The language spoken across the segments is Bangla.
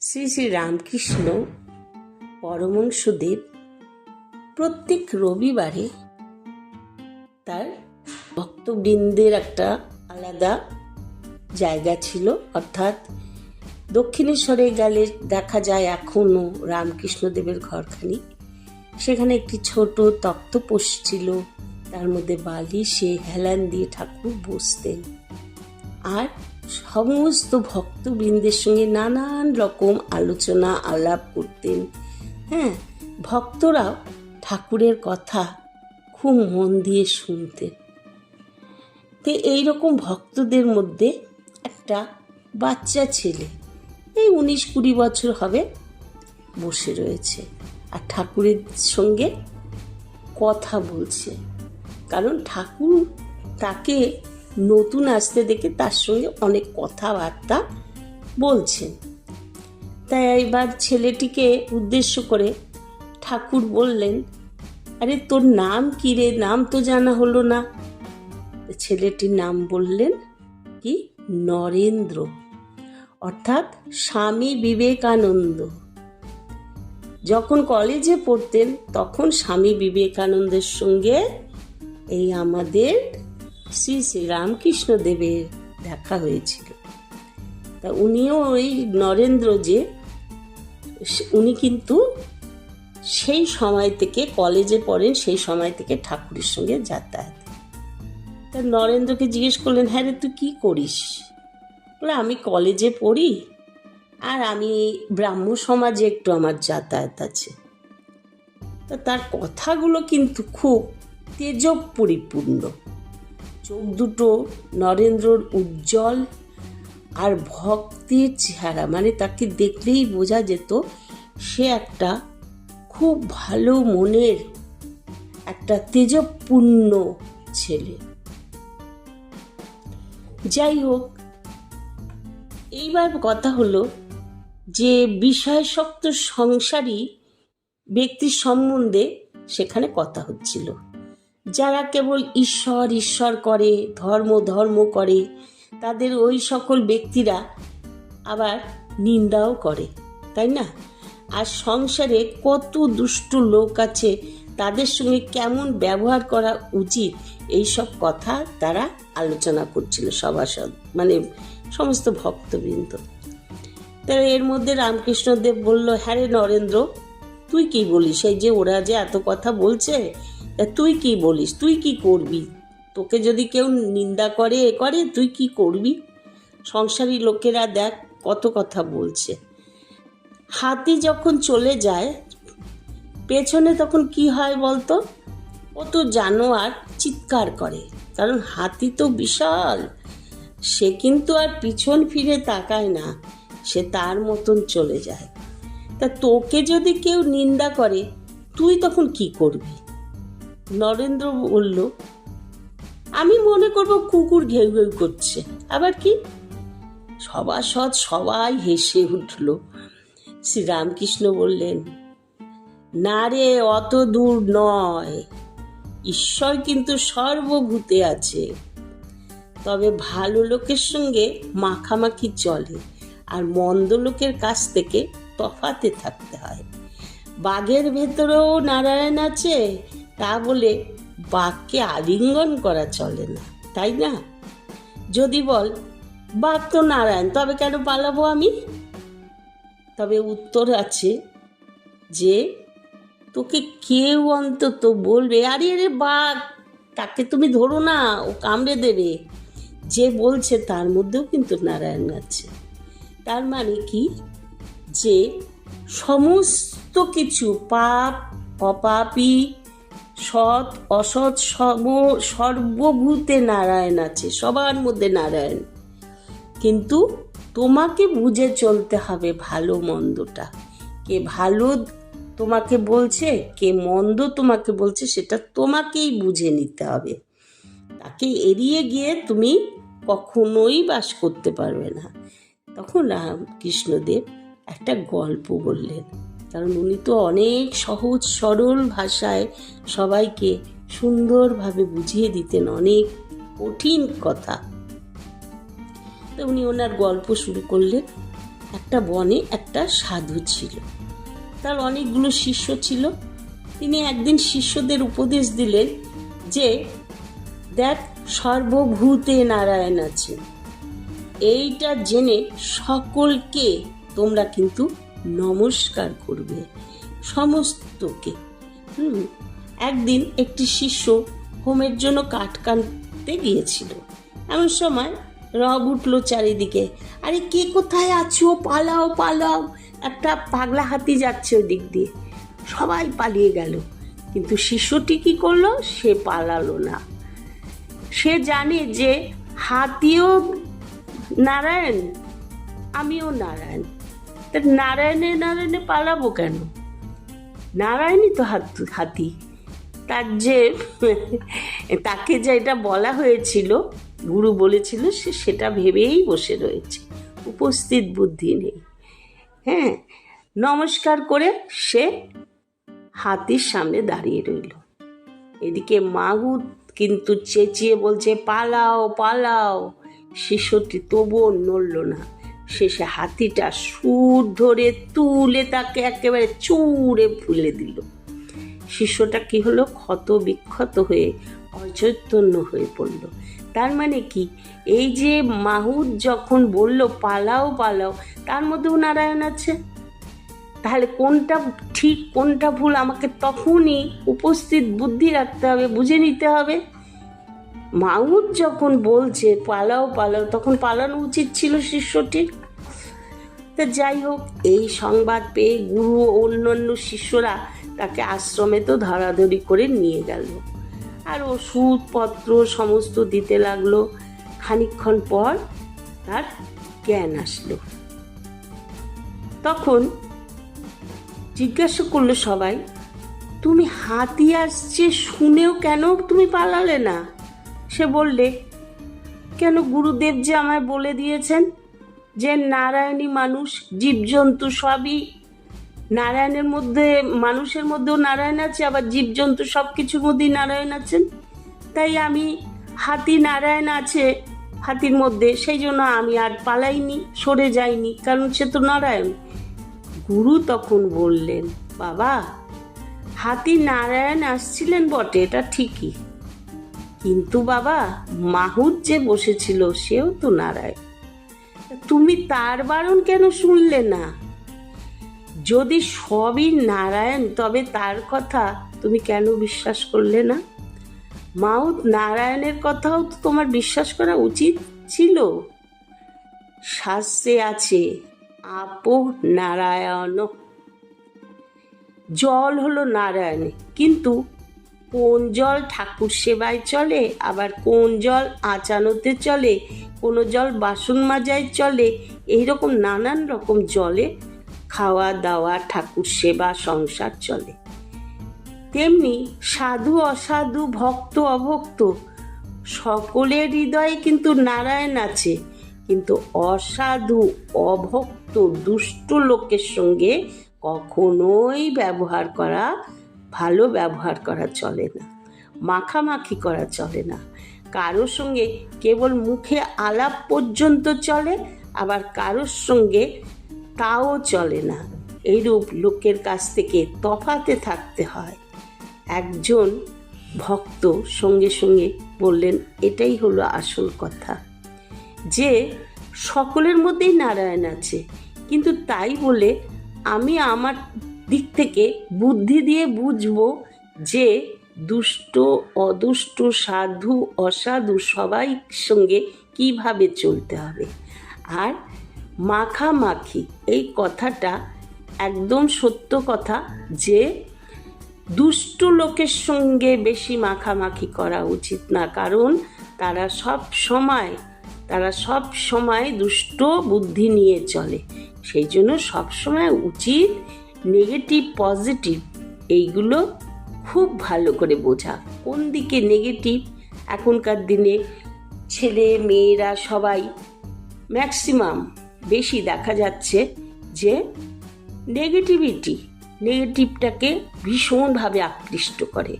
শ্রী শ্রী রামকৃষ্ণ পরমংশদেব প্রত্যেক রবিবারে তার ভক্তবৃন্দের একটা আলাদা জায়গা ছিল। অর্থাৎ দক্ষিণেশ্বরে গেলে দেখা যায় এখনও রামকৃষ্ণদেবের ঘরখানি। সেখানে একটি ছোট তক্তপোষ ছিল। তার মধ্যে বালি সে হেলান দিয়ে ঠাকুর বসতেন। আর সমস্ত ভক্তবৃন্দের সঙ্গে নানান রকম আলোচনা আলাপ করতেন। হ্যাঁ ভক্তরাও ঠাকুরের কথা খুব মন দিয়ে শুনতেন। তো এইরকম ভক্তদের মধ্যে একটা বাচ্চা ছেলে, এই উনিশ কুড়ি বছর হবে, বসে রয়েছে আর ঠাকুরের সঙ্গে কথা বলছে। কারণ ঠাকুর তাকে নতুন আসতে দেখে তার সঙ্গে অনেক কথাবার্তা বলছেন। তাই এবার ছেলেটিকে উদ্দেশ্য করে ঠাকুর বললেন, আরে তোর নাম কি রে? নাম তো জানা হলো না। ছেলেটির নাম বললেন কি? নরেন্দ্র। অর্থাৎ স্বামী বিবেকানন্দ। যখন কলেজে পড়তেন, তখন স্বামী বিবেকানন্দের সঙ্গে এই আমাদের শ্রী শ্রী রামকৃষ্ণ দেবের দেখা হয়েছিল। তা উনিও ওই নরেন্দ্র যে উনি কিন্তু সেই সময় থেকে কলেজে পড়েন, সেই সময় থেকে ঠাকুরের সঙ্গে যাতায়াত। তা নরেন্দ্রকে জিজ্ঞেস করলেন হ্যাঁ রে, তুই কী করিস? বলে, আমি কলেজে পড়ি আর আমি ব্রাহ্ম সমাজে একটু আমার যাতায়াত আছে। তা তার কথাগুলো কিন্তু খুব তেজব পরিপূর্ণ চোখ দুটো নরেন্দ্রর উজ্জ্বল আর ভক্তির চেহারা। মানে তাকে দেখলেই বোঝা যেত সে একটা খুব ভালো মনের একটা তেজপূর্ণ ছেলে। যাই হোক, এইবার কথা হলো যে বিষয়শক্ত সংসারী ব্যক্তির সম্বন্ধে সেখানে কথা হচ্ছিল। যারা কেবল ঈশ্বর ঈশ্বর করে, ধর্ম ধর্ম করে, তাদের ওই সকল ব্যক্তিরা আবার নিন্দাও করে, তাই না? আর সংসারে কত দুষ্ট লোক আছে, তাদের সঙ্গে কেমন ব্যবহার করা উচিত এই সব কথা তারা আলোচনা করছিল সভাসদ মানে সমস্ত ভক্তবৃন্দ। তো এর মধ্যে রামকৃষ্ণদেব বলল হ্যাঁ রে নরেন্দ্র, তুই কি বলিস? এই যে ওরা যে এত কথা বলছে তুই কি বলিস? তুই কি করবি? তোকে যদি কেউ নিন্দা করে, এ করে, তুই কি করবি? সংসারী লোকেরা দেখ, কত কথা বলছে। হাতি যখন চলে যায়, পেছনে তখন কি হয় বলতো? ও তো জানোয়ার চিৎকার করে, কারণ হাতি তো বিশাল। সে কিন্তু আর পিছন ফিরে তাকায় না, সে তার মতন চলে যায়। তা তোকে যদি কেউ নিন্দা করে, তুই তখন কি করবি? নরেন্দ্র বলল, আমি মনে করব কুকুর ঘেউ ঘেউ করছে। আবার কি? সভাসদ সবাই হেসে উঠল। শ্রীরামকৃষ্ণ বললেন, না রে, অত দূর নয়। ঈশ্বর কিন্তু সর্বভূতে আছে। তবে ভালো লোকের সঙ্গে মাখামাখি চলে আর মন্দ লোকের কাছ থেকে তফাতে থাকতে হয়। বাঘের ভেতরেও নারায়ণ আছে তা বলে বাঘকে আলিঙ্গন করা চলে না, তাই না? যদি বল বাঘ তো নারায়ণ, তবে কেন পালাবো আমি? তবে উত্তর আছে যে, তোকে কেউ অন্তত বলবে, আরে আরে বাঘ তাকে তুমি ধরো না, ও কামড়ে দেবে। যে বলছে তার মধ্যেও কিন্তু নারায়ণ আছে। তার মানে কি? যে সমস্ত কিছু পাপ, অপাপী সৎ, অসৎ সম, সর্বভূতে নারায়ণ আছে, সবার মধ্যে নারায়ণ। কিন্তু তোমাকে বুঝে চলতে হবে ভালো মন্দটা। কে ভালো তোমাকে বলছে, কে মন্দ তোমাকে বলছে, সেটা তোমাকেই বুঝে নিতে হবে। তাকে এড়িয়ে গিয়ে তুমি কখনোই বাস করতে পারবে না। তখন রামকৃষ্ণদেব একটা গল্প বললেন। কারণ উনি তো অনেক সহজ, সরল ভাষায় সবাইকে সুন্দরভাবে বুঝিয়ে দিতেন অনেক কঠিন কথা। তো উনি ওনার গল্প শুরু করলেন। একটা বনে একটা সাধু ছিল। তার অনেকগুলো শিষ্য ছিল। তিনি একদিন শিষ্যদের উপদেশ দিলেন যে, দেখ, সর্বভূতে নারায়ণ আছে। এইটা জেনে সকলকে তোমরা কিন্তু নমস্কার করবে সমস্তকে। হুম, একদিন একটি শিষ্য হোমের জন্য কাঠ কানতে গিয়েছিল। এমন সময় রব উঠল চারিদিকে। আরে, কে কোথায় আছো? পালাও পালাও। একটা পাগলা হাতি যাচ্ছে ওই দিক দিয়ে। সবাই পালিয়ে গেল। কিন্তু শিষ্যটি কি করল? সে পালালো না। সে জানে যে হাতিও নারায়ণ, আমিও নারায়ণ। তা নারায়ণে নারায়ণে পালাবো কেন? নারায়ণই তো হাত, হাতি। তার যে, তাকে যেটা বলা হয়েছিল, গুরু বলেছিল, সে সেটা ভেবেই বসে রয়েছে। উপস্থিত বুদ্ধি নেই। হ্যাঁ নমস্কার করে সে হাতির সামনে দাঁড়িয়ে রইল। এদিকে মাহুত কিন্তু চেঁচিয়ে বলছে, পালাও পালাও। শিশুটি তবুও নড়ল না। শেষে হাতিটা সুর ধরে তুলে তাকে একেবারে চুড়ে ফুলে দিল। শিষ্যটা কি হলো? ক্ষত বিক্ষত হয়ে অচৈতন্য হয়ে পড়ল। তার মানে কি? এই যে মাহুদ যখন বলল, পালাও পালাও তার মধ্যেও নারায়ণ আছে। তাহলে কোনটা ঠিক, কোনটা ভুল? আমাকে তখনই উপস্থিত বুদ্ধি রাখতে হবে, বুঝে নিতে হবে। মাউদ যখন বলছে, পালাও পালাও, তখন পালানো উচিত ছিল শিষ্যটির। তা যাই হোক, এই সংবাদ পেয়ে গুরু ও অন্যান্য শিষ্যরা তাকে আশ্রমে তো ধরাধরি করে নিয়ে গেল। আর ওষুধপত্র সমস্ত দিতে লাগল। খানিকক্ষণ পর তার জ্ঞান আসলো। তখন জিজ্ঞাসা করল সবাই, তুমি হাতি আসছে শুনেও কেন তুমি পালালে না? সে বললে, কেন গুরুদেব যে আমায় বলে দিয়েছেন যে নারায়ণী মানুষ, জীবজন্তু সবই নারায়ণের মধ্যে, মানুষের মধ্যেও নারায়ণ আছে, আবার জীবজন্তু সব কিছুর মধ্যেই নারায়ণ আছেন? তাই আমি হাতি নারায়ণ আছে হাতির মধ্যে, সেই জন্য আমি আর পালাইনি, সরে যাইনি, কারণ সে তো নারায়ণ। গুরু তখন বললেন, বাবা, হাতি নারায়ণ আসছিলেন বটে, এটা ঠিকই। কিন্তু বাবা, মাহুত যে বসেছিল সেও তো নারায়ণ তুমি তার বারণ কেন শুনলে না? যদি সবই নারায়ণ, তবে তার কথা তুমি কেন বিশ্বাস করলে না? মাউত নারায়ণের কথাও তো তোমার বিশ্বাস করা উচিত ছিল। শাস্ত্রে আছে, আপো নারায়ণ। জল হলো নারায়ণ কিন্তু কোন জল ঠাকুর সেবায় চলে? আবার কোন জল আচানোতে চলে? কোনো জল বাসন মাজায় চলে? এইরকম নানান রকম জলে খাওয়া দাওয়া ঠাকুর সেবা, সংসার চলে। তেমনি সাধু, অসাধু, ভক্ত, অভক্ত সকলের হৃদয়ে কিন্তু নারায়ণ আছে। কিন্তু অসাধু, অভক্ত, দুষ্ট লোকের সঙ্গে কখনোই ব্যবহার করা ভালো ব্যবহার করা চলে না, মাখামাখি করা চলে না। কারোর সঙ্গে কেবল মুখে আলাপ পর্যন্ত চলে, আবার কারোর সঙ্গে তাও চলে না। এইরূপ লোকের কাছ থেকে তফাতে থাকতে হয়। একজন ভক্ত সঙ্গে সঙ্গে বললেন, এটাই হলো আসল কথা। যে সকলের মধ্যেই নারায়ণ আছে, কিন্তু তাই বলে আমি আমার দিক থেকে বুদ্ধি দিয়ে বুঝব যে দুষ্ট, অদুষ্ট, সাধু, অসাধু সবাই সঙ্গে কীভাবে চলতে হবে। আর মাখামাখি, এই কথাটা একদম সত্য কথা যে দুষ্ট লোকের সঙ্গে বেশি মাখামাখি করা উচিত না, কারণ তারা সব সময়, তারা সব সময় দুষ্ট বুদ্ধি নিয়ে চলে। সেই জন্য সবসময় উচিত নেগেটিভ পজিটিভ এইগুলো খুব ভালো করে বোঝা। কোন দিকে নেগেটিভ এখনকার দিনে ছেলে, মেয়েরা সবাই ম্যাক্সিমাম বেশি দেখা যাচ্ছে যে নেগেটিভিটি নেগেটিভটাকে ভীষণভাবে আকৃষ্ট করে।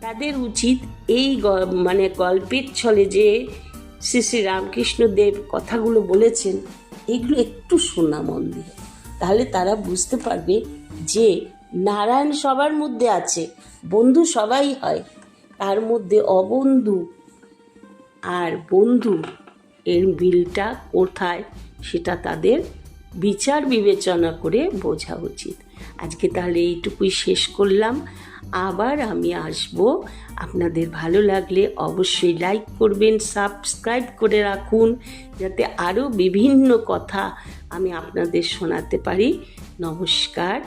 তাদের উচিত এই মানে গল্পের ছলে যে শ্রী শ্রী রামকৃষ্ণ দেব কথাগুলো বলেছেন, এগুলো একটু শোনা মন দিয়ে। তাহলে তারা বুঝতে পারবে যে নারায়ণ সবার মধ্যে আছে, বন্ধু সবাই হয়। তার মধ্যে অবন্ধু আর বন্ধু, এর বিলটা কোথায় সেটা তাদের বিচার বিবেচনা করে বোঝা উচিত। আজকে তাহলে এইটুকুই শেষ করলাম। আবার আমি আসব। আপনাদের ভালো লাগলে অবশ্যই লাইক করবেন সাবস্ক্রাইব করে রাখুন, যাতে আরও বিভিন্ন কথা আমি আপনাদের শোনাতে পারি। নমস্কার।